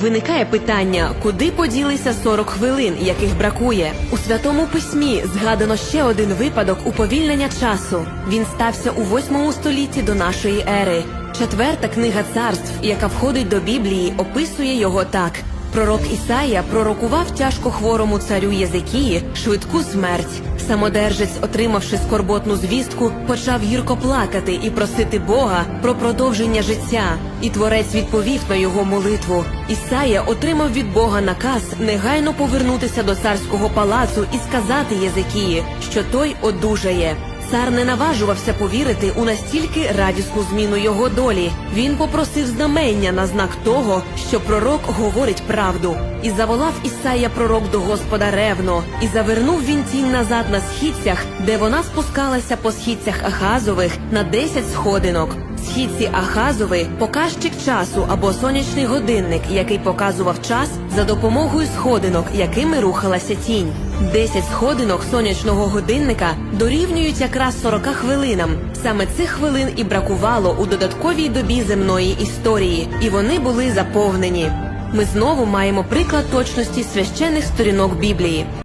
Виникає питання, куди поділися 40 хвилин, яких бракує. У святому письмі згадано ще один випадок уповільнення часу. Він стався у 8 столітті до нашої ери. Четверта книга царств, яка входить до Біблії, описує його так. Пророк Ісая пророкував тяжко хворому царю Єзикії швидку смерть. Самодержець, отримавши скорботну звістку, почав гірко плакати і просити Бога про продовження життя. І творець відповів на його молитву. Ісая отримав від Бога наказ негайно повернутися до царського палацу і сказати Єзикії, що той одужає. Цар не наважувався повірити у настільки радісну зміну його долі. Він попросив знамення на знак того, що пророк говорить правду. І заволав Ісая пророк до Господа ревно, і завернув він тінь назад на східцях, де вона спускалася по східцях Ахазових на 10 сходинок. Східці Ахазови показчик часу або сонячний годинник, який показував час за допомогою сходинок, якими рухалася тінь. 10 сходинок сонячного годинника дорівнюють якраз 40 хвилинам. Саме цих хвилин і бракувало у додатковій добі земної історії, і вони були заповнені. Ми знову маємо приклад точності священних сторінок Біблії.